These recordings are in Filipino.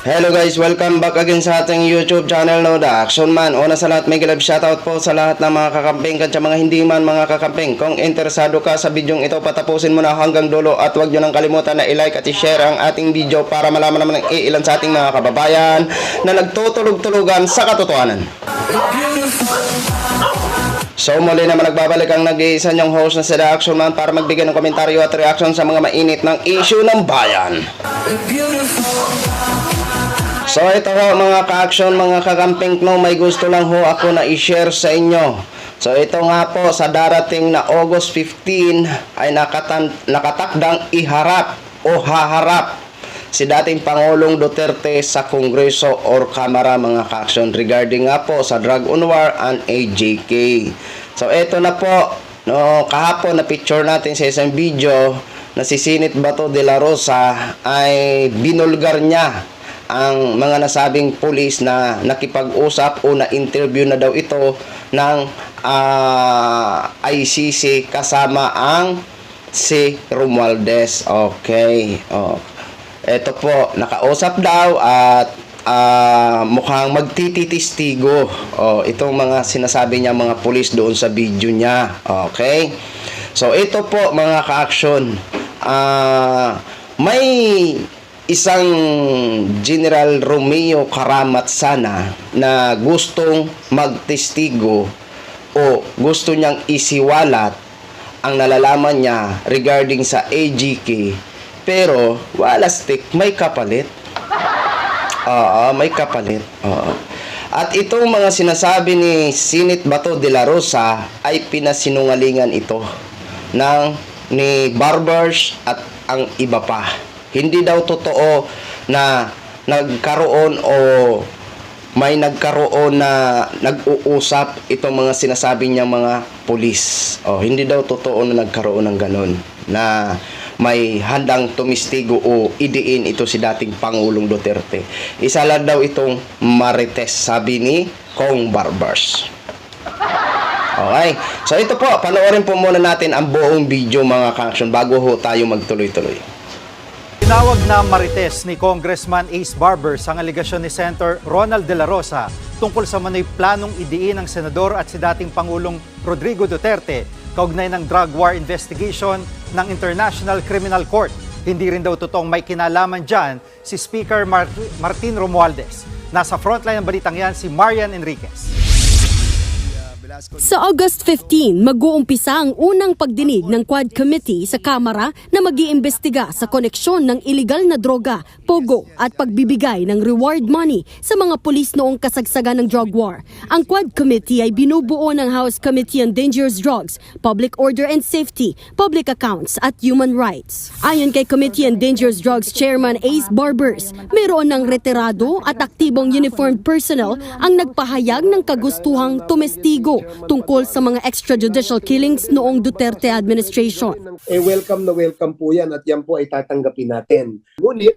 Hello guys, welcome back again sa ating YouTube channel no, The Action Man. Una sa lahat, may love shoutout po sa lahat ng mga kakamping at sa mga hindi man mga kakamping. Kung interesado ka sa bidyong ito, patapusin mo na hanggang dulo at huwag nyo nang kalimutan na i-like at i-share ang ating video para malaman naman ng ilan sa ating mga kababayan na nagtutulog-tulugan sa katotohanan. So muli naman nagbabalik ang nag-iisa niyong host na si The Action Man para magbigay ng komentaryo at reaction sa mga mainit ng issue ng bayan. So ito ho mga ka-action, mga kagamping no, may gusto lang ho ako na i-share sa inyo. So ito nga po sa darating na August 15 ay nakatan nakatakdang iharap o haharap si dating Pangulong Duterte sa Kongreso or Kamara mga ka-action regarding nga po sa drug on war and AJK. So ito na po, no, kahapon na picture natin sa isang video na si Sinit Bato de la Rosa ay binulgar niya ang mga nasabing pulis na nakipag-usap o na-interview na daw ito ng ah, ICC kasama ang si Romualdez. Okay. Oh. Ito po, nakausap daw at ah, mukhang magtititistigo. Oh, itong mga sinasabi niya mga pulis doon sa video niya. Okay? So ito po mga ka-action. Ah, may isang General Romeo Karamat sana na gustong magtestigo o gusto niyang isiwalat ang nalalaman niya regarding sa AGK pero wala stick may kapalit Oo, may kapalit. Oo. At itong mga sinasabi ni Sinit Bato de la Rosa ay pinasinungalingan ito ng ni Barbers at ang iba pa. Hindi daw totoo na nagkaroon o may nagkaroon na nag-uusap itong mga sinasabi niyang mga pulis. O, hindi daw totoo na nagkaroon ng ganun na may handang tumistigo o idiin ito si dating Pangulong Duterte. Isa lang daw itong marites, sabi ni Kong Barbers. Okay. So ito po, panoorin po muna natin ang buong video mga ka-action bago ho tayo magtuloy-tuloy. Tinawag na marites ni Congressman Ace Barbers ang aligasyon ni Senator Ronald De La Rosa tungkol sa manoy planong idiin ng senador at si dating Pangulong Rodrigo Duterte kaugnay ng drug war investigation ng International Criminal Court. Hindi rin daw totoong may kinalaman dyan si Speaker Mar- Martin Romualdez. Nasa frontline ng balitang yan si Marian Enriquez. Sa August 15, mag-uumpisa ang unang pagdinig ng Quad Committee sa Kamara na mag-iimbestiga sa koneksyon ng iligal na droga, pogo at pagbibigay ng reward money sa mga pulis noong kasagsagan ng drug war. Ang Quad Committee ay binubuo ng House Committee on Dangerous Drugs, Public Order and Safety, Public Accounts at Human Rights. Ayon kay Committee on Dangerous Drugs Chairman Ace Barbers, mayroon ng retirado at aktibong uniformed personnel ang nagpahayag ng kagustuhang tumestigo tungkol sa mga extrajudicial killings noong Duterte administration. eh welcome na welcome po yan at yan po ay tatanggapin natin. Ngunit,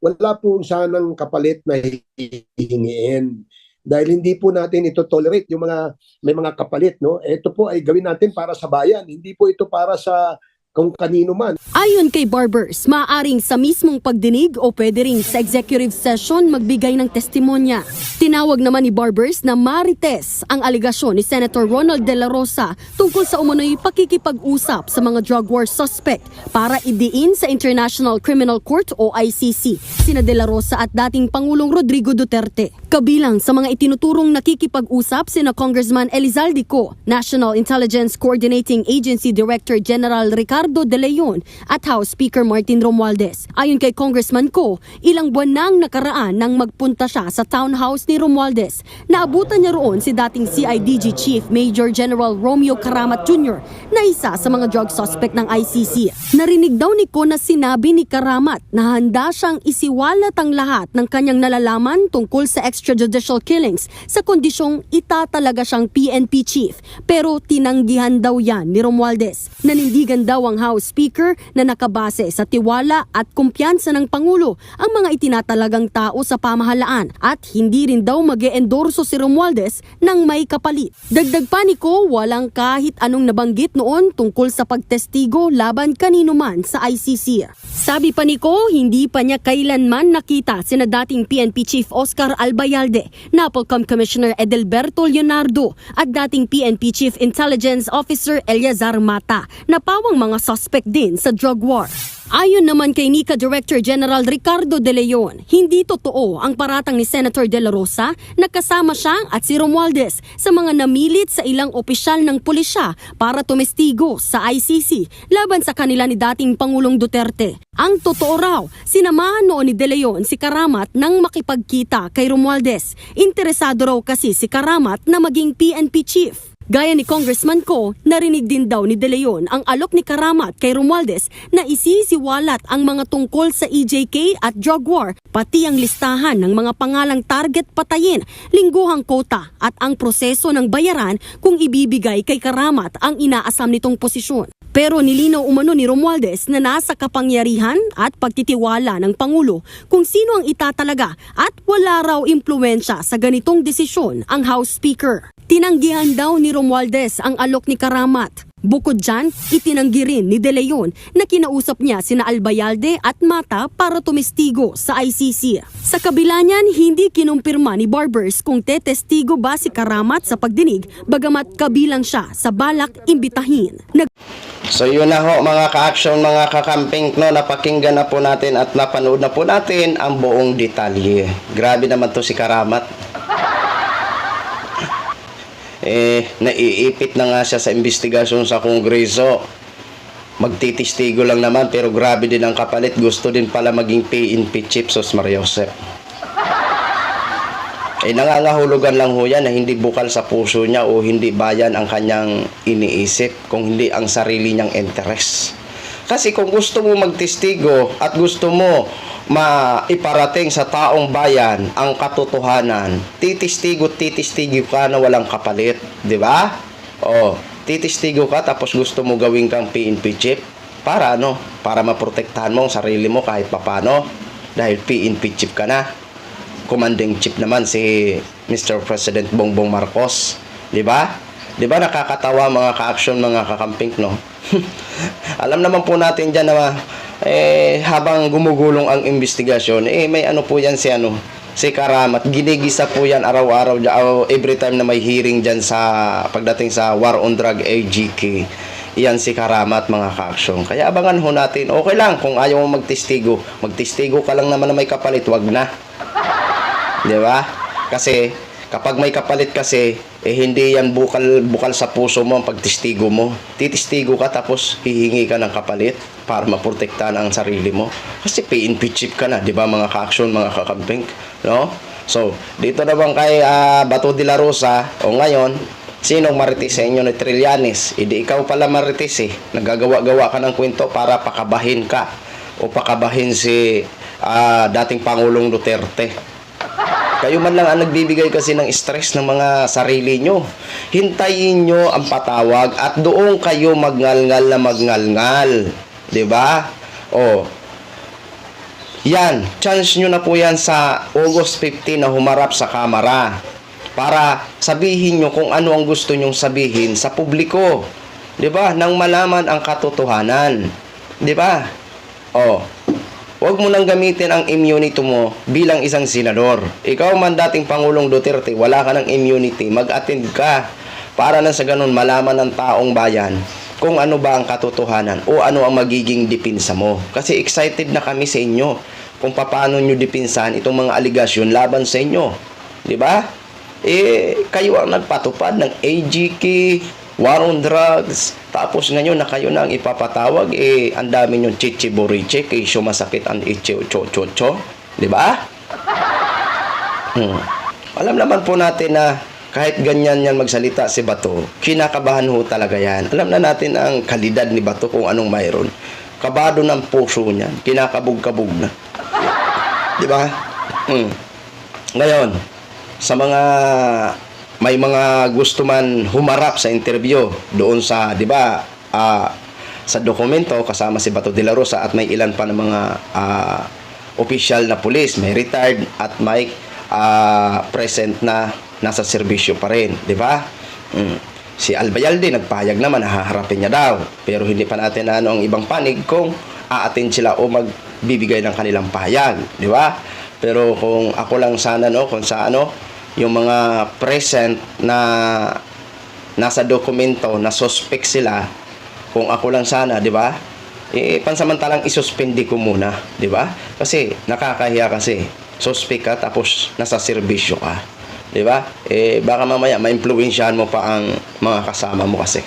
wala po sanang kapalit na hihingiin. Dahil hindi po natin ito tolerate yung mga may mga kapalit no. Ito po ay gawin natin para sa bayan, hindi po ito para sa kung kanino man. Ayon kay Barbers, maaaring sa mismong pagdinig o pwede rin sa executive session magbigay ng testimonya. Tinawag naman ni Barbers na marites ang aligasyon ni Senator Ronald De La Rosa tungkol sa umano'y pakikipag-usap sa mga drug war suspect para idiin sa International Criminal Court o ICC sina De La Rosa at dating Pangulong Rodrigo Duterte. Kabilang sa mga itinuturong nakikipag-usap sina Congressman Elizalde Co, National Intelligence Coordinating Agency Director General Ricardo De Leon at House Speaker Martin Romualdez. Ayon kay Congressman Co, ilang buwan nang nakaraan nang magpunta siya sa townhouse ni Romualdez. Naabutan niya roon si dating CIDG Chief Major General Romeo Karamat Jr. na isa sa mga drug suspect ng ICC. Narinig daw ni Co na sinabi ni Karamat na handa siyang isiwalat ang lahat ng kanyang nalalaman tungkol sa extrajudicial killings sa kondisyong itatalaga siyang PNP chief. Pero tinanggihan daw yan ni Romualdez. Nanindigan daw ang ang House Speaker na nakabase sa tiwala at kumpiyansa ng Pangulo ang mga itinatalagang tao sa pamahalaan at hindi rin daw mag endorso si Romualdez ng may kapalit. Dagdag pa ni Ko, walang kahit anong nabanggit noon tungkol sa pagtestigo laban kanino man sa ICC. Sabi pa ni Ko, hindi pa niya kailanman nakita sina dating PNP Chief Oscar Albayalde, Napolcom Commissioner Edelberto Leonardo at dating PNP Chief Intelligence Officer Eliazar Mata na pawang mga suspect din sa drug war. Ayon naman kay NICA Director General Ricardo De Leon, hindi totoo ang paratang ni Senator De La Rosa na kasama siya at si Romualdez sa mga namilit sa ilang opisyal ng pulisya para tumestigo sa ICC laban sa kanila ni dating Pangulong Duterte. Ang totoo raw, sinamahan noon ni De Leon si Karamat nang makipagkita kay Romualdez. Interesado raw kasi si Karamat na maging PNP chief. Gaya ni Congressman Ko, narinig din daw ni De Leon ang alok ni Karamat kay Romualdez na isisiwalat ang mga tungkol sa EJK at drug war, pati ang listahan ng mga pangalang target patayin, lingguhang kota at ang proseso ng bayaran kung ibibigay kay Karamat ang inaasam nitong posisyon. Pero nilinaw umano ni Romualdez na nasa kapangyarihan at pagtitiwala ng Pangulo kung sino ang itatalaga at wala raw impluensya sa ganitong desisyon ang House Speaker. Tinanggihan daw ni Romualdez ang alok ni Karamat. Bukod dyan, itinanggi rin ni De Leon na kinausap niya sina Albayalde at Mata para tumestigo sa ICC. Sa kabila niyan, hindi kinumpirma ni Barbers kung tetestigo ba si Karamat sa pagdinig bagamat kabilang siya sa balak imbitahin. Nag So yun na ho mga ka-action, mga kakamping no, napakinggan na po natin at napanood na po natin ang buong detalye. Grabe naman to si Karamat. Eh, naiipit na nga siya sa investigasyon sa Kongreso. Magtitistigo lang naman pero grabe din ang kapalit. Gusto din pala maging PNP chief sos Maria Josep. Eh nangangahulugan lang ho yan na hindi bukal sa puso niya o hindi bayan ang kanyang iniisip kung hindi ang sarili niyang interest. Kasi kung gusto mo magtestigo at gusto mo maiparating sa taong bayan ang katotohanan, titistigo titistigo ka na walang kapalit, di ba? O, titistigo ka tapos gusto mo gawin kang PNP chief para ano? Para maprotektahan mo ang sarili mo kahit papano dahil PNP chief ka na commanding chief naman si Mr. President Bongbong Marcos. 'Di ba? 'Di ba nakakatawa mga ka-action, mga kakamping, no? Alam naman po natin diyan na eh habang gumugulong ang investigasyon, eh may ano po yan si ano, si Karamat. Ginigisa po yan araw-araw dyan, o every time na may hearing diyan sa pagdating sa War on Drug AGK. Yan si Karamat mga ka-action. Kaya abangan ho natin. Okay lang kung ayaw mo magtestigo. Magtestigo ka lang naman na may kapalit, wag na. 'Di ba? Kasi kapag may kapalit kasi eh hindi yan bukal bukal sa puso mo ang pagtestigo mo. Titistigo ka tapos hihingi ka ng kapalit para maprotektahan ang sarili mo. Kasi PNP chief ka na, 'di ba mga ka-action, mga kakamping, no? So, dito naman kay ah, Bato de la Rosa, o ngayon, sinong marites sa inyo ni Trillanes? Hindi ikaw pala marites eh. Nagagawa-gawa ka ng kwento para pakabahin ka o pakabahin si ah, dating Pangulong Duterte. Kayo man lang ang nagbibigay kasi ng stress ng mga sarili nyo. Hintayin nyo ang patawag at doon kayo magngalngal na magngalngal. ba? Oh. Yan, chance nyo na po yan sa August 15 na humarap sa kamera para sabihin nyo kung ano ang gusto nyong sabihin sa publiko. 'Di ba? Nang malaman ang katotohanan. 'Di ba? Oh, Huwag mo nang gamitin ang immunity mo bilang isang senador. Ikaw man dating Pangulong Duterte, wala ka ng immunity, mag-attend ka para na sa ganun malaman ng taong bayan kung ano ba ang katotohanan o ano ang magiging dipinsa mo. Kasi excited na kami sa inyo kung paano nyo dipinsahan itong mga aligasyon laban sa inyo. Ba? Eh, kayo ang nagpatupad ng AGK, war on drugs. Tapos ngayon na kayo na ang ipapatawag, eh, ang dami yung chichi boriche, kay sumasakit ang ichi cho cho cho. Di ba? Hmm. Alam naman po natin na kahit ganyan yan magsalita si Bato, kinakabahan ho talaga yan. Alam na natin ang kalidad ni Bato kung anong mayroon. Kabado ng puso niya, kinakabog-kabog na. Di ba? Hmm. Ngayon, sa mga may mga gusto man humarap sa interview doon sa, 'di ba? ah, sa dokumento kasama si Bato de la Rosa at may ilan pa ng mga ah, official na pulis, may retired at may ah, present na nasa serbisyo pa rin, di ba? Mm. Si Albayalde nagpahayag naman na haharapin niya daw. Pero hindi pa natin na ano ang ibang panig kung aatin sila o magbibigay ng kanilang pahayag, di ba? Pero kung ako lang sana no, kung sa ano, yung mga present na nasa dokumento na suspect sila, kung ako lang sana, di ba? Eh, pansamantalang isuspindi ko muna, di ba? Kasi nakakahiya kasi. Suspect ka tapos nasa serbisyo ka. Di ba? Eh, baka mamaya ma-influensyahan mo pa ang mga kasama mo kasi.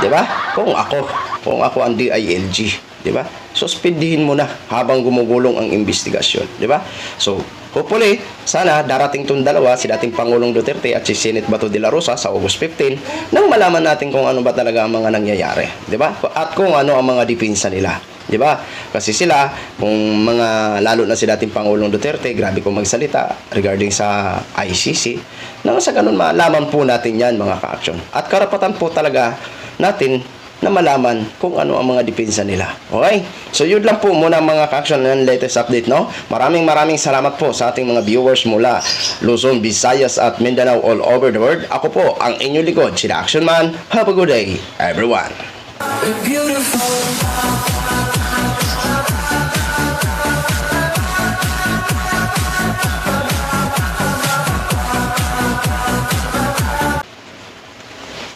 Di ba? Kung ako, kung ako ang DILG, di ba? Suspindihin mo na habang gumugulong ang investigasyon, di ba? So, hopefully, sana darating tong dalawa, si dating Pangulong Duterte at si Senate Bato de la Rosa sa August 15, nang malaman natin kung ano ba talaga ang mga nangyayari, di ba? At kung ano ang mga depensa nila. Di ba? Kasi sila, kung mga, lalo na si dating Pangulong Duterte, grabe kong magsalita regarding sa ICC, nang sa ganun malaman po natin yan mga ka-action. At karapatan po talaga natin na malaman kung ano ang mga depensa nila. Okay? So yun lang po muna mga ka-action ng latest update, no? Maraming maraming salamat po sa ating mga viewers mula Luzon, Visayas at Mindanao all over the world. Ako po ang inyong likod, si The Action Man. Have a good day, everyone. Beautiful.